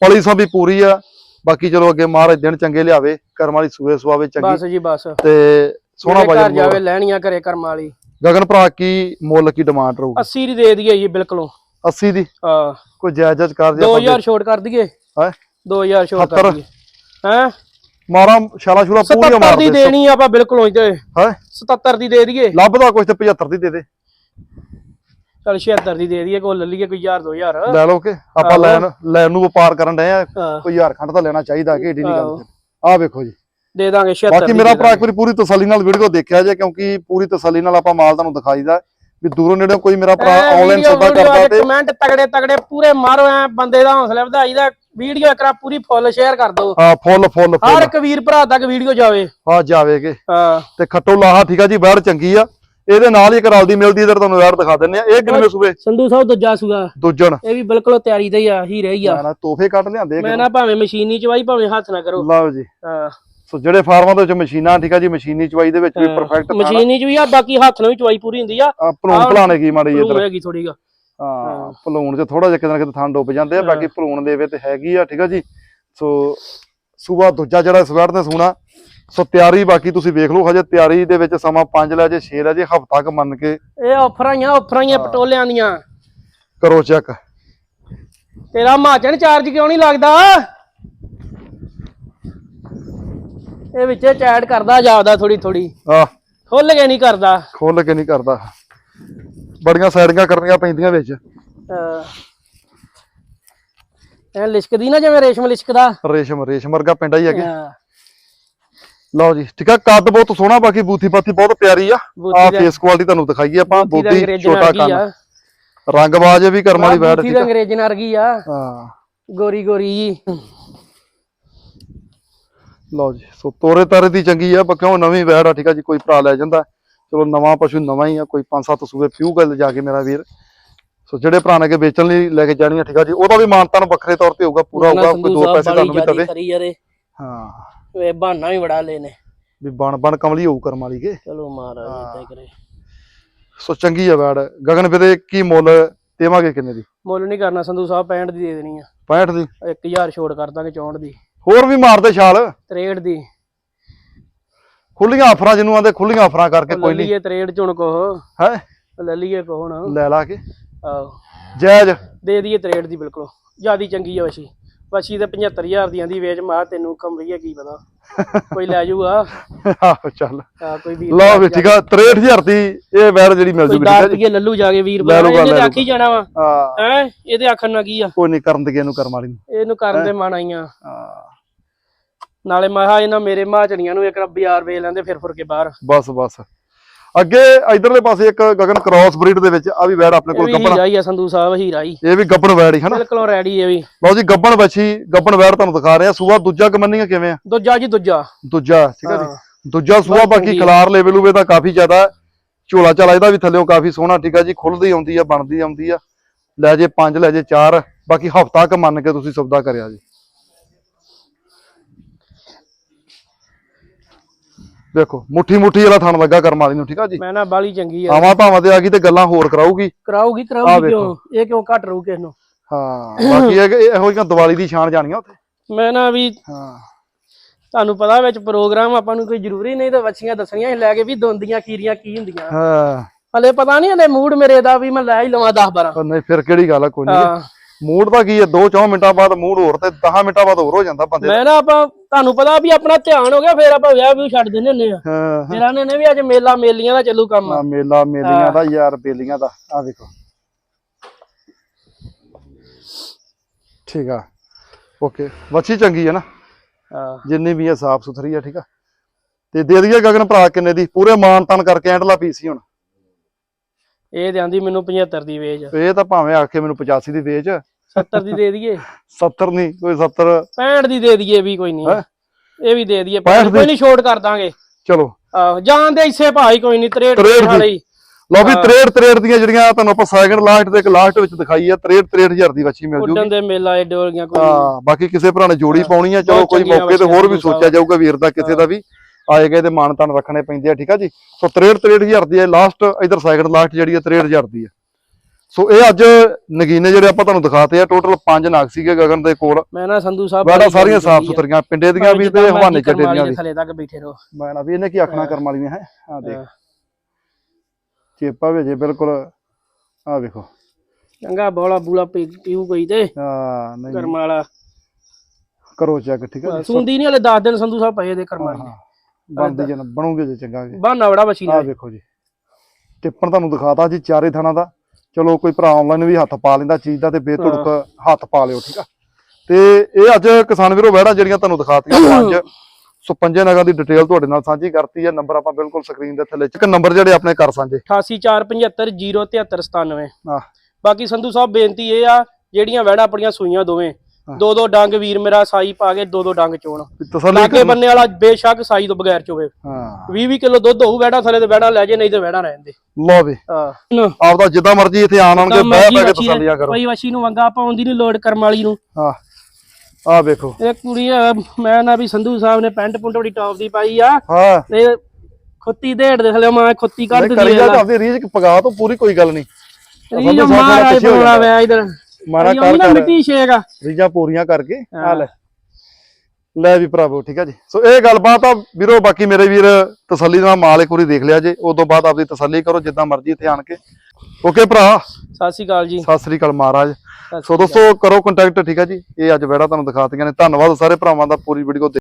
ਪਲੀ ਸਾਂ ਵੀ ਪੂਰੀ ਆ ਬਾਕੀ ਚਲੋ ਅੱਗੇ ਮਹਾਰਾਜ ਦਿਨ ਚੰਗੇ ਲਿਆਵੇ ਕਰਮ ਵਾਲੀ ਸੂਏ ਸੁਆਵੇ ਚੰਗੀ। ਬਸ ਜੀ ਬਸ। ਤੇ ਸੋਹਣਾ ਜਿਹੜੇ ਘਰ ਜਾਵੇ ਲੈਣੀਆਂ ਘਰੇ ਕਰਮ ਵਾਲੀ। ਗਗਨ ਭਰਾ ਕੀ ਮੁੱਲ ਕੀ ਡਿਮਾਂਡ ਰਹੂ? 80 ਦੀ ਦੇ ਦਈਏ ਜੀ ਬਿਲਕੁਲ। 80 ਦੀ? ਆ ਕੋਈ ਜਾਇਜ਼ ਕਰ ਦੇ 2000 ਛੋਟ ਕਰ ਦਈਏ। ਹੈ? 2000 ਛੋਟ ਕਰ 70 ਦਈਏ। ਹੈ? ਮਾਰਾ ਸ਼ਾਲਾ ਸ਼ੂਲਾ ਪੂਰੀਆਂ 77 ਦੀ ਦੇਣੀ ਆਪਾਂ ਬਿਲਕੁਲ ਹੀ ਤੇ। ਹੈ? 77 ਦੀ ਦੇ ਦਈਏ। ਲੱਭਦਾ ਕੁਛ ਤੇ 75 ਦੀ ਦੇ ਦੇ। ਚਲ 76 ਦੀ ਦੇ ਦਈਏ ਕੋਈ ਲੈ ਲਈਏ ਕੋਈ 1000 2000 ਲੈ ਲਓ ਕਿ ਆਪਾਂ ਆਹੋ। ਲੈਣ ਲੈਣ ਨੂੰ ਵਪਾਰ ਕਰਨ ਡਏ ਆ ਹਾਂ। ਕੋਈ ਹਜ਼ਾਰ ਖੰਡ ਤਾਂ ਲੈਣਾ ਚਾਹੀਦਾ ਕਿ ਏਡੀ ਨਹੀਂ ਆਹੋ। ਗੱਲ ਆ ਵੇਖੋ ਜੀ। ਦੇ ਦਾਂਗੇ 76 ਬਾਕੀ ਮੇਰਾ ਭਰਾ ਇੱਕ ਵਾਰੀ ਪੂਰੀ ਤਸੱਲੀ ਨਾਲ ਵੀਡੀਓ ਦੇਖਿਆ ਜੇ ਕਿਉਂਕਿ ਪੂਰੀ ਤਸੱਲੀ ਨਾਲ ਆਪਾਂ ਮਾਲ ਤੁਹਾਨੂੰ ਦਿਖਾਈਦਾ। ਵੀ ਦੂਰੋਂ ਨੇੜੇ ਕੋਈ ਮੇਰਾ ਭਰਾ ਆਨਲਾਈਨ ਸੌਦਾ ਕਰਦਾ ਤੇ ਕਮੈਂਟ ਤਗੜੇ ਤਗੜੇ ਪੂਰੇ ਮਾਰੋ ਐ ਬੰਦੇ ਦਾ ਹੌਸਲਾ ਵਧਾਈਦਾ ਵੀਡੀਓ ਇੱਕ ਵਾਰ ਪੂਰੀ ਫੁੱਲ ਸ਼ੇਅਰ ਕਰ ਦਿਓ। ਹਾਂ ਫੁੱਲ ਫੁੱਲ ਹਰ ਫੁੱਲ ਇੱਕ ਵੀਰ ਭਰਾ ਤੱਕ ਵੀਡੀਓ ਜਾਵੇ। ਆ ਜਾਵੇਗੇ। ਹਾਂ। ਤੇ ਖੱਟੋ ਲਾਹਾ ਠੀਕ ਆ ਜੀ ਬਾਹਰ ਚੰਗੀ ਆ। ਇਹਦੇ ਨਾਲ ਹੀ ਇੱਕ ਰਲਦੀ ਮਿਲਦੀ ਇਧਰ ਤੁਹਾਨੂੰ ਯਾਰ ਦਿਖਾ ਦਿੰਨੇ ਆ ਇਹ ਕਿੰਨੇ ਸੂਬੇ? ਸੰਧੂ ਸਾਹਿਬ ਦੂਜਾ ਸੂਗਾ ਦੂਜਣ। ਇਹ ਵੀ ਬਿਲਕੁਲ ਤਿਆਰੀ ਦਾ ਹੀ ਆ ਹੀ ਆ। ਮੈਂ ਨਾ ਤੋਹਫੇ ਕੱਢ ਲਿਆਂਦੇ ਮੈਂ ਨਾ ਭਾਵੇਂ ਮਸ਼ੀਨੀ ਚਵਾਈ ਭਾਵੇਂ ਹੱਥ ਨਾ ਕਰੋ। ਲਓ ਜੀ। ਹਾਂ। ਸੋ ਜਿਹੜੇ ਫਾਰਮਾਂ ਦੇ ਵਿੱਚ ਮਸ਼ੀਨਾਂ ਠੀਕ ਆ ਜੀ ਮਸ਼ੀਨੀ ਚਵਾਈ ਦੇ ਵਿੱਚ ਵੀ ਪਰਫੈਕਟ ਮਸ਼ੀਨੀ ਚ ਵੀ ਆ ਬਾਕੀ ਹੱਥ ਨਾਲ ਵੀ ਚਵਾਈ ਪੂਰੀ ਹੁੰਦੀ ਆ। ਭਲੂਣ ਭਲਾਣੇ ਕੀ ਮਾੜੀ ਇਧਰ। ਹੋਏਗੀ ਥੋੜੀ ਗਾ ਹਾਂ ਭਲੂਣ 'ਚ ਥੋੜਾ ਜਿਹਾ ਕਿਤੇ ਨਾ ਕਿਤੇ ਥਾਂ ਡੁੱਬ ਜਾਂਦੇ ਆ ਬਾਕੀ ਭਲੂਣ ਦੇ ਵਿੱਚ ਹੈਗੀ ਆ ਠੀਕ ਆ ਜੀ। ਸੋ ਸੂਬਾ ਦੂਜਾ ਜਿਹੜਾ ਸਵੈਟ ਤੇ ਸੂਣਾ ਸੋ ਤਿਆਰੀ ਬਾਕੀ ਤੁਸੀਂ ਵੇਖ ਲਓ ਹਜੇ ਤਿਆਰੀ ਦੇ ਵਿੱਚ ਸਮਾਂ 5 ਲੈ ਜੇ 6 ਲੈ ਜੇ ਹਫਤਾ ਕ ਮੰਨ ਕੇ। ਇਹ ਆਫਰਾਂ ਹੀ ਆ ਆਫਰਾਂ ਹੀ। ਆ ਪਟੋਲਿਆਂ ਦੀਆਂ। ਕਰੋ ਚੈੱਕ ਤੇਰਾ ਮਾਚਨ ਚਾਰਜ ਕਿਉਂ ਨਹੀਂ ਲੱਗਦਾ? ਇਹ ਵਿੱਚੇ ਚੈਟ ਕਰਦਾ ਜਾਪਦਾ ਥੋੜੀ ਥੋੜੀ ਆ ਖੁੱਲ ਕੇ ਨਹੀਂ ਕਰਦਾ। ਖੋਲ ਕੇ ਨਹੀਂ ਕਰਦਾ। ਬੜੀਆਂ ਸਾਈਡਿੰਗਾਂ ਕਰਨੀਆਂ ਪੈਂਦੀਆਂ ਵਿੱਚ। ਐ ਲਿਸ਼ਕਦੀ ਨਾ ਜਿਵੇਂ ਰੇਸ਼ਮ ਲਿਸ਼ਕਦਾ। ਰੇਸ਼ਮ ਰੇਸ਼ਮ ਵਰਗਾ ਪਿੰਡਾ ਹੀ ਹੈਗੇ। ਹਾਂ, ਲਓ ਜੀ ਠੀਕ ਆ ਕੱਦ ਬਹੁਤ ਸੋਹਣਾ ਬਾਕੀ ਬੂਥੀ ਪਾਥੀ ਬਹੁਤ ਪਿਆਰੀ ਆ। ਆ ਫੇਸ ਕੁਆਲਿਟੀ ਤੁਹਾਨੂੰ ਦਿਖਾਈਏ ਆਪਾਂ ਬੂਥੀ ਦਾ ਬੂਥੀ ਅੰਗਰੇਜ਼ਨ ਛੋਟਾ ਕੰਨ ਰੰਗਬਾਜ ਵੀ ਕਰਮ ਵਾਲੀ ਬੈਠ ਠੀਕ ਆ। ਅੰਗਰੇਜ਼ਨ ਵਰਗੀ ਆ। ਹਾਂ। ਗੋਰੀ ਗੋਰੀ ਜੀ। ਲਓ ਜੀ ਸੋ ਤੋਰੇ ਤਾਰੇ ਦੀ ਚੰਗੀ ਆ ਕਿਉਂ ਨਵੀਂ ਵੈੜ ਆ ਠੀਕ ਆ ਜੀ ਕੋਈ ਭਰਾ ਲੈ ਜਾਂਦਾ। ਚਲੋ ਨਵਾਂ ਪਸ਼ੂ ਨਵਾਂ ਹੀ ਆ ਕੋਈ 5-7 ਸੂਬੇ ਪਿਊ ਗੱਲ ਜਾ ਕੇ ਮੇਰਾ ਵੀਰ। ਸੋ ਜਿਹੜੇ ਭਰਾ ਨੇ ਕੇ ਵੇਚਣ ਲਈ ਲੈ ਕੇ ਜਾਣੀ ਆ ਠੀਕ ਆ ਜੀ ਉਹਦਾ ਵੀ ਮਾਨਤਾਨ ਵੱਖਰੇ ਤੌਰ ਤੇ ਹੋਊਗਾ ਪੂਰਾ ਹੋਊਗਾ ਕੋਈ ਦੋ ਪੈਸੇ ਤੁਹਾਨੂੰ ਵੀ ਯਾਰੇ ਹਾਂ। ਇਹ ਬਹਾਨਾ ਵੀ ਬੜਾ ਲੈਨੇ ਵੀ ਬਣ ਬਣ ਕਮਲੀ ਹੋਊ ਕਰਮ ਵਾਲੀ ਕੇ। ਚਲੋ ਮਹਾਰਾਜ ਇਦਾਂ ਕਰੇ। ਸੋ ਚੰਗੀ ਆ ਵੈੜ। ਗਗਨ ਵੀਰੇ ਕੀ ਮੁੱਲ ਦੇਵਾਂਗੇ ਕਿੰਨੇ ਦੀ? ਮੁੱਲ ਨਹੀਂ ਕਰਨਾ ਸੰਧੂ ਸਾਹਿਬ 65 ਦੀ ਦੇ ਦੇਣੀ ਆ। 65 ਦੀ? 1000 ਛੋੜ ਕਰ ਦਾਂਗੇ 64 ਦੀ। ਹੋਰ ਵੀ ਮਾਰਦੇ ਛਾਲ। 63 ਦੀ। ਖੁੱਲੀਆਂ ਆਫਰਾਂ ਜਿਹਨੂੰ ਆਂਦੇ ਖੁੱਲੀਆਂ ਆਫਰਾਂ ਕਰਕੇ ਕੋਈ ਨਹੀਂ। ਲੱਲੀਏ 63 ਚ ਹੁਣ ਕੋਹ ਹੈ ਲੱਲੀਏ ਕੋਹ ਹੁਣ। ਲੈ ਲਾ ਕੇ। ਆਹੋ। ਜਾਇਜ਼। ਦੇ ਦਈਏ 63 ਦੀ ਬਿਲਕੁਲ। ਜਿਆਦੀ ਚੰਗੀ ਆ ਵਸ਼ੀ। ਵਸ਼ੀ ਤੇ 75000 ਦੀਆਂ ਦੀ ਵੇਚ ਮਾ ਤੈਨੂੰ ਕਮਰੀ ਹੈ ਕੀ ਪਤਾ? ਕੋਈ ਲੈ ਜਾਊਗਾ। ਆਹੋ ਚੱਲ। ਆ ਕੋਈ ਵੀਰ ਲਓ ਵੀ ਠੀਕ ਆ 63000 ਦੀ ਇਹ ਵੈੜ ਜਿਹੜੀ ਮਿਲ ਜੂਗੀ ਠੀਕ ਆ ਜੀ? ਲੱਲੂ ਜਾ ਕੇ ਵੀਰ ਲਊਗਾ, ਇਹਨੇ ਆਖੀ ਜਾਣਾ ਵਾ। ਹਾਂ। ਹੈ ਇਹਦੇ ਆਖਣ ਨਾ ਕੀ ਆ? ਕੋਈ ਨਹੀਂ ਕਰਨ ਦੇ ਇਹਨੂੰ ਕਰਮ ਵਾਲੀ ਨੂੰ। ਇਹਨੂੰ ਕਰਨ ਦੇ ਮਨ ਆਈਆਂ। ਹਾਂ। ਨਾਲੇ ਮੈਂ ਇਹਨਾਂ ਮੇਰੇ ਮਾਚੜੀਆਂ ਨੂੰ ਇੱਕ ਰ ਬਾਜ਼ਾਰ ਵੇਚ ਲੈਂਦੇ ਫਿਰ ਫੁਰ ਕੇ ਬਾਹਰ। ਬਸ ਬਸ। ਅੱਗੇ ਇਧਰਲੇ ਪਾਸੇ ਇੱਕ ਗਗਨ ਕ੍ਰਾਸ ਬਰੀਡ ਦੇ ਵਿੱਚ ਆ ਵੀ ਵੈੜ ਆਪਣੇ ਕੋਲ ਗੱਬਣ। ਹੀਰਾ ਹੀ ਆ ਸੰਧੂ ਸਾਹਿਬ ਹੀਰਾ ਹੀ। ਇਹ ਵੀ ਗੱਬਣ ਵੈੜ ਹੀ ਹਨਾ? ਬਿਲਕੁਲ ਰੈਡੀ ਇਹ ਵੀ। ਲਓ ਜੀ ਗੱਬਣ ਬੱਚੀ ਗੱਬਣ ਵੈੜ ਤੁਹਾਨੂੰ ਦਿਖਾ ਰਹੇ। ਆ ਸੂਆ ਦੂਜਾ ਕਮੰਨੀਆਂ ਕਿਵੇਂ ਆ? ਦੂਜਾ ਜੀ ਦੂਜਾ। ਦੂਜਾ ਠੀਕ ਆ ਹਾਂ। ਜੀ ਦੂਜਾ ਸੂਆ ਬਾਕੀ। ਖਲਾਰ ਲੈਵਲ ਉਵੇ ਦਾ ਕਾਫੀ ਜ਼ਿਆਦਾ ਹੈ। ਝੋਲਾ ਚਾਲਾ ਇਹਦਾ ਵੀ ਥੱਲੇੋਂ ਕਾਫੀ ਸੋਹਣਾ ਠੀਕ ਆ ਜੀ। ਖੁੱਲਦੀ ਆਉਂਦੀ ਆ ਬਣਦੀ ਆਉਂਦੀ ਆ। ਲੈ ਜੇ 5 ਲੈ ਜੇ 4 ਬਾਕੀ ਹਫਤਾ ਕ ਮੰਨ ਕੇ ਤੁਸੀਂ ਸੌਦਾ ਕਰਿਆ ਜੀ। ਦੇਖੋ ਮੁੱਠੀ ਮੁੱਠੀ ਵਾਲਾ ਥਣ ਲੱਗਾ ਕਰਮ ਵਾਲੀ ਨੂੰ ਠੀਕ ਆ ਜੀ? ਮੈਂ ਨਾ ਬਾਲੀ ਚੰਗੀ ਆ। ਆਵਾਂ ਭਾਵਾਂ ਤੇ ਆ ਗਈ ਤੇ ਗੱਲਾਂ ਹੋਰ ਕਰਾਊਗੀ। ਕਰਾਊਗੀ ਕਰਾਊਗੀ। ਕਿਉਂ? ਇਹ ਕਿਉਂ ਘਟ ਰੂ ਕਿਸ ਨੂੰ? ਹਾਂ ਬਾਕੀ ਇਹ ਇਹੋ ਜਿਹੀਆਂ ਦੀਵਾਲੀ ਦੀ ਸ਼ਾਨ ਜਾਣੀਆਂ ਉੱਥੇ। ਮੈਂ ਨਾ ਵੀ ਹਾਂ। ਤੁਹਾਨੂੰ ਪਤਾ ਵਿੱਚ ਪ੍ਰੋਗਰਾਮ ਆਪਾਂ ਨੂੰ ਕੋਈ ਜ਼ਰੂਰੀ ਨਹੀਂ ਤਾਂ ਵੱਛੀਆਂ ਦੱਸਣੀਆਂ ਲੈ ਕੇ ਵੀ ਦੋਂਦੀਆਂ ਖੀਰੀਆਂ ਕੀ ਹੁੰਦੀਆਂ। ਹਾਂ। ਹਲੇ ਪਤਾ ਨਹੀਂ ਹਲੇ ਮੂਡ ਮੇਰੇ ਦਾ ਵੀ ਮੈਂ ਲੈ ਹੀ ਲਵਾਂ 10 12 ਪਰ ਨਹੀਂ ਫਿਰ ਕਿਹੜੀ ਗੱਲ ਆ ਕੋਈ ਨਹੀਂ ਹਾਂ। ਮੂਡ ਦਾ ਕੀ ਹੈ 2-4 ਮਿੰਟਾਂ ਬਾਅਦ ਮੂਡ ਹੋਰ ਤੇ 10 ਮਿੰਟਾਂ ਬਾਅਦ ਹੋਰ ਹੋ ਜਾਂਦਾ ਬੰਦੇ ਦਾ। ਮੈਂ ਨਾ ਆਪਾਂ ਤੁਹਾਨੂੰ ਪਤਾ ਵੀ ਆਪਣਾ ਧਿਆਨ ਹੋ ਗਿਆ ਫੇਰ ਆਪਾਂ ਵਿਆਹ ਵੀ ਛੱਡ ਦਿੰਦੇ ਹੁੰਦੇ ਆ। ਹਾਂ ਮੇਰਾ ਨੇ ਵੀ ਅੱਜ ਮੇਲਾ ਮੇਲੀਆਂ ਦਾ ਚੱਲੂ ਕੰਮ। ਆ ਮੇਲਾ ਮੇਲੀਆਂ ਦਾ ਯਾਰ ਬੇਲੀਆਂ ਦਾ ਆ ਦੇਖੋ। ਠੀਕ ਆ ਓਕੇ। ਵੱਛੀ ਚੰਗੀ ਹੈ ਨਾ। ਹਾਂ। ਜਿੰਨੀ ਵੀ ਹੈ ਸਾਫ਼ ਸੁਥਰੀ ਆ ਠੀਕ ਆ। ਤੇ ਦੇ ਦਈਏ ਗਗਨ ਭਰਾ ਕਿੰਨੇ ਦੀ? ਪੂਰੇ ਮਾਨ ਤਾਨ ਕਰਕੇ ਐਂਡਲਾ ਪੀਸ ਹੁਣ। ਇਹ ਤੇ ਆਂਦੀ ਮੈਨੂੰ 75 ਦੀ ਵੇਚ। ਇਹ ਤਾਂ ਭਾਵੇਂ ਆਖੇ ਮੈਨੂੰ 85 ਦੀ ਵੇਚ। 70 ਦੀ ਦੇ ਦਈਏ। 70 ਨਹੀਂ ਕੋਈ 70 65 ਦੀ ਦੇ ਦਈਏ ਵੀ ਕੋਈ ਨਹੀਂ? ਇਹ ਵੀ ਦੇ ਦਈਏ 65 ਕੋਈ ਨਹੀਂ ਛੋਟ ਕਰ ਦਾਂਗੇ। ਚਲੋ। ਜਾਣ ਦੇ ਇਸੇ ਭਾਈ ਕੋਈ ਨਹੀਂ 63 63 ਦੀ। ਵਾਲੀ। ਲਓ ਵੀ 63 63 ਦੀਆਂ ਜਿਹੜੀਆਂ ਤੁਹਾਨੂੰ ਆਪਾਂ ਸੈਕਿੰਡ ਲਾਸਟ ਤੇ ਇੱਕ ਲਾਸਟ ਵਿੱਚ ਦਿਖਾਈ ਆ 63 63000 ਦੀ ਵੱਛੀ ਮਿਲ ਜੂਗੀ। ਉੱਡਣ ਦੇ ਮੇਲਾ ਏਡੇ ਵਰਗੀਆਂ ਕੋਈ ਹਾਂ ਬਾਕੀ ਕਿਸੇ ਭਰਾ ਨੇ ਜੋੜੀ ਪਾਉਣੀ ਆ ਚਲੋ ਕੋਈ ਮੌਕੇ ਤੇ ਹੋਰ ਵੀ ਸੋਚਿਆ ਜਾਊਗਾ ਵੀਰ ਦਾ ਕਿਸੇ ਦਾ ਵੀ। ਆਏ ਗਏ ਤੇ ਮਾਨ ਤਾਨ ਰੱਖਣੇ ਪੈਂਦੇ ਆ ਠੀਕ ਆ ਜੀ? ਸੋ 63 63000 ਦੀ ਹੈ ਲਾਸਟ ਇਧਰ ਸੈਕਿੰਡ ਲਾਸਟ ਜਿਹੜੀ ਹੈ 63000 ਦੀ ਹੈ। ਸੋ ਇਹ ਅੱਜ ਨਗੀਨੇ ਜਿਹੜੇ ਆਪਾਂ ਤੁਹਾਨੂੰ ਦਿਖਾਤੇ ਆ ਟੋਟਲ 5 ਨਾਗ ਸੀਗੇ ਗਗਨ ਦੇ ਕੋਲ। ਮੈਂ ਨਾ ਸੰਧੂ ਸਾਹਿਬ ਬਾੜਾ ਸਾਰੀਆਂ ਸਾਫ਼। ਸੁਥਰੀਆਂ ਪਿੰਡੇ ਦੀਆਂ ਵੀ ਤੇ ਹਵਾਨੇ ਕਰਮਾਲੀ ਦੀਆਂ ਵੀ। ਥੱਲੇ ਤੱਕ ਬੈਠੇ ਰਹੋ। ਮੈਂ ਨਾ ਵੀ ਇਹਨੇ ਕੀ ਆਖਣਾ ਕਰਮ ਵਾਲੀਆਂ ਹੈ? ਆ ਦੇਖ। ਹਾਂ। ਚੇਪਾ ਵੇਜੇ ਬਿਲਕੁਲ ਆ ਵੇਖੋ। ਚੰਗਾ ਬੋਲਾ ਬੂਲਾ ਪੀਊ ਕੋਈ ਤੇ। ਆ ਨਹੀਂ। ਕਰਮ ਵਾਲਾ। ਕਰੋ ਚੈੱਕ ਠੀਕ ਜੀ ਸੁਣਦੀ ਨਹੀਂ ਹਲੇ 10 ਦਿਨ ਸੰਧੂ ਸਾਹਿਬ ਪਏ ਦੇ ਕਰਮ ਵਾਲੀ ਹਾਂ ਬੰਦੀ ਜਨ ਬਣੋਗੇ ਜੇ ਚੰਗਾ ਬਹਾਨਾ ਬੜਾ ਬਚੀ ਆ ਵੇਖੋ ਜੀ। ਟਿੱਪਣ ਤੁਹਾਨੂੰ ਦਿਖਾਤਾ ਜੀ ਚਾਰੇ ਥਾਣਾ ਦਾ। ਚਲੋ ਕੋਈ ਭਰਾ ਆਨਲਾਈਨ ਵੀ ਹੱਥ ਪਾ ਲੈਂਦਾ ਚੀਜ਼ ਦਾ ਤੇ ਬੇਤੁੜਕ ਹੱਥ ਪਾ ਲਿਓ ਠੀਕ ਆ। ਤੇ ਇਹ ਅੱਜ ਕਿਸਾਨ ਵੀਰੋ ਵਹਿੜਾ ਜਿਹੜੀਆਂ ਤੁਹਾਨੂੰ ਦਿਖਾਤੀਆਂ ਪੰਜ ਸੋ ਪੰਜੇ ਨਗਾਂ ਦੀ ਡਿਟੇਲ ਤੁਹਾਡੇ ਨਾਲ ਸਾਂਝੀ ਕਰਤੀ ਹੈ। ਨੰਬਰ ਆਪਾਂ ਬਿਲਕੁਲ ਸਕਰੀਨ ਦੇ ਥੱਲੇ ਇੱਕ ਨੰਬਰ ਜਿਹੜੇ ਆਪਣੇ ਕਰ ਸਾਂਝੇ। 8847507397 ਆਹ ਬਾਕੀ ਸੰਧੂ ਸਾਹਿਬ ਬੇਨਤੀ ਇਹ ਆ ਜਿਹੜੀਆਂ ਵੈੜਾ ਆਪਣੀਆਂ ਸੂਈਆਂ ਦੋਵੇਂ ਦੋ ਦੋ ਡੰਗ ਵੀਰ ਮੇਰਾ ਸਾਈ ਪਾ ਕੇ ਦੋ ਦੋ ਡੰਗ ਚੋਣ। ਲਾਗੇ। ਬੰਨੇ ਵਾਲਾ ਬੇਸ਼ੱਕ ਸਾਈ ਤੋਂ ਬਗੈਰ ਚੋਵੇ। ਹਾਂ। 20 20 ਕਿਲੋ ਦੁੱਧ ਹੋਊ ਵੈੜਾ ਥਲੇ ਤੇ ਵੈੜਾ ਲੈ ਜੇ ਨਹੀਂ ਤੇ ਵੈੜਾ ਰਹਿਣ ਦੇ। ਲਓ ਵੀ। ਹਾਂ। ਆਪਦਾ ਜਿੱਦਾਂ ਮਰਜ਼ੀ ਇੱਥੇ ਆਣ ਆਣ ਕੇ ਬਹਿ ਬਹਿ ਕੇ ਤਸੱਲੀਆਂ ਕਰੋ। ਕੋਈ ਵਸ਼ੀ ਨੂੰ ਵੰਗਾ ਪਾਉਣ ਦੀ ਨਹੀਂ ਲੋੜ ਕਰਮ ਵਾਲੀ ਨੂੰ। ਹਾਂ। ਆ ਵੇਖੋ। ਇਹ ਕੁੜੀ ਆ, ਮੈਂ ਨਾ ਵੀ ਸੰਧੂ ਸਾਹਿਬ ਨੇ ਪੈਂਟ ਪੁੰਟ ਬੜੀ ਟੌਪ ਦੀ ਪਾਈ ਆ। ਹਾਂ। ਤੇ ਖੁੱਤੀ ਢੇੜ ਦੇ ਥਲੇ ਮਾਂ ਖੁੱਤੀ ਕੱਢ ਨਹੀਂ ਦਿੱਤੀ ਕਰੀ ਜਾ ਤਾਂ ਆਪਦੀ ਰੀਝ ਪਗਾ ਤੋਂ ਪੂਰੀ ਕੋਈ ਗੱਲ ਨਹੀਂ ਰੀ ਮਾਰਾ ਬੋਲਾ ਵੇ ਇਧਰ। ਮਾਰਾ ਕਰ ਕਰ। ਮਿੱਟੀ ਸ਼ੇਕ ਆ। ਪੂਰੀਆਂ ਕਰਕੇ ਆ ਲੈ। ਲੈ ਵੀ ਭਰਾਵੋ ਠੀਕ ਹੈ ਜੀ। ਸੋ ਇਹ ਗੱਲਬਾਤ ਆ ਵੀਰੋ ਬਾਕੀ ਮੇਰੇ ਵੀਰ ਤਸੱਲੀ ਨਾਲ ਮਾਲ ਇੱਕ ਵਾਰੀ ਦੇਖ ਲਿਆ ਜੇ ਤੋਂ ਬਾਅਦ ਆਪਦੀ ਤਸੱਲੀ ਕਰੋ ਜਿੱਦਾਂ ਮਰਜ਼ੀ ਇੱਥੇ ਆਣ ਕੇ। ਓਕੇ ਭਰਾ? ਸਤਿ ਸ਼੍ਰੀ ਅਕਾਲ ਜੀ। ਸਤਿ ਸ੍ਰੀ ਅਕਾਲ ਮਹਾਰਾਜ। ਸੋ। ਦੋਸਤੋ ਕਰੋ ਕੰਟੈਕਟ ਠੀਕ ਹੈ ਜੀ। ਇਹ ਅੱਜ ਵੈੜਾ ਤੁਹਾਨੂੰ ਦਿਖਾਤੀਆਂ ਨੇ। ਧੰਨਵਾਦ ਸਾਰੇ ਭਰਾਵਾਂ ਦਾ ਪੂਰੀ ਵੀਡੀਓ